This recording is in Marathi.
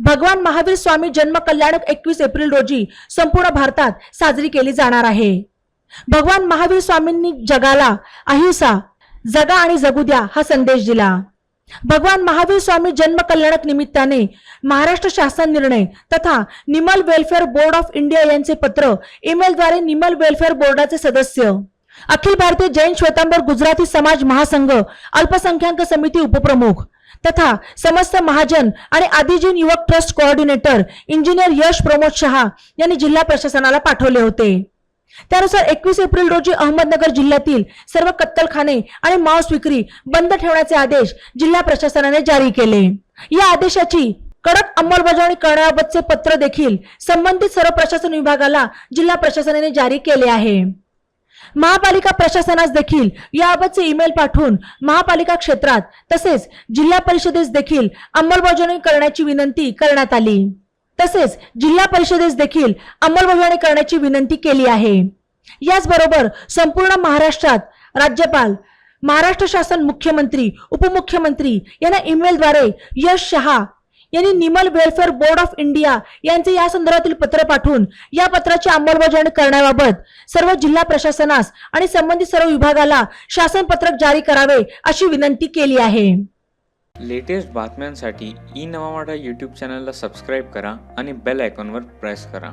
भगवान महावीर स्वामी जन्म कल्याणक एकवीस एप्रिल रोजी संपूर्ण भारतात साजरी केली जाणार आहे. भगवान महावीर स्वामींनी जगाला अहिंसा जगा आणि जगू द्या हा संदेश दिला. भगवान महावीर स्वामी जन्म कल्याणक निमित्ताने महाराष्ट्र शासन निर्णय तथा animal welfare board of India यांचे पत्र ईमेलद्वारे निमल वेलफेअर बोर्डाचे सदस्य अखिल भारतीय जैन श्वेतांबर गुजराती समाज महासंघ अल्पसंख्याक समिती उपप्रमुख तथा समस्त महाजन आणि आदिजीन युवक trust coordinator engineer Yash Pramod Shah यांनी जिल्हा प्रशासनाला पाठवले होते. त्यानुसार एकवीस एप्रिल रोजी अहमदनगर जिल्ह्यातील सर्व कत्तलखाने आणि मांस विक्री बंद ठेवण्याचे आदेश जिल्हा प्रशासनाने जारी केले. या आदेशाची कडक अंमलबजावणी करण्याबाबतचे पत्र देखील संबंधित सर्व प्रशासन विभागाला जिल्हा प्रशासनाने जारी केले आहे. महापालिका प्रशासनास देखील याबाबतचे ईमेल पाठवून महापालिका क्षेत्रात तसेच जिल्हा परिषदेस देखील अंमलबजावणी करण्याची विनंती करण्यात आली. तसेच जिल्हा परिषदेस देखील अंमलबजावणी करण्याची विनंती केली आहे. याचबरोबर संपूर्ण महाराष्ट्रात राज्यपाल महाराष्ट्र शासन मुख्यमंत्री उपमुख्यमंत्री यांना ईमेलद्वारे यश शहा यांनी animal welfare board of India यांचे या संदर्भातील पत्र पाठवून या पत्राची अंमलबजावणी करण्याबाबत सर्व जिल्हा प्रशासनास आणि संबंधित सर्व विभागाला शासन पत्रक जारी करावे अशी विनंती केली आहे. लेटेस्ट बातम्यांसाठी ई नवा यूट्यूब चॅनलला सबस्क्राईब करा आणि बेल आयकॉनवर प्रेस करा.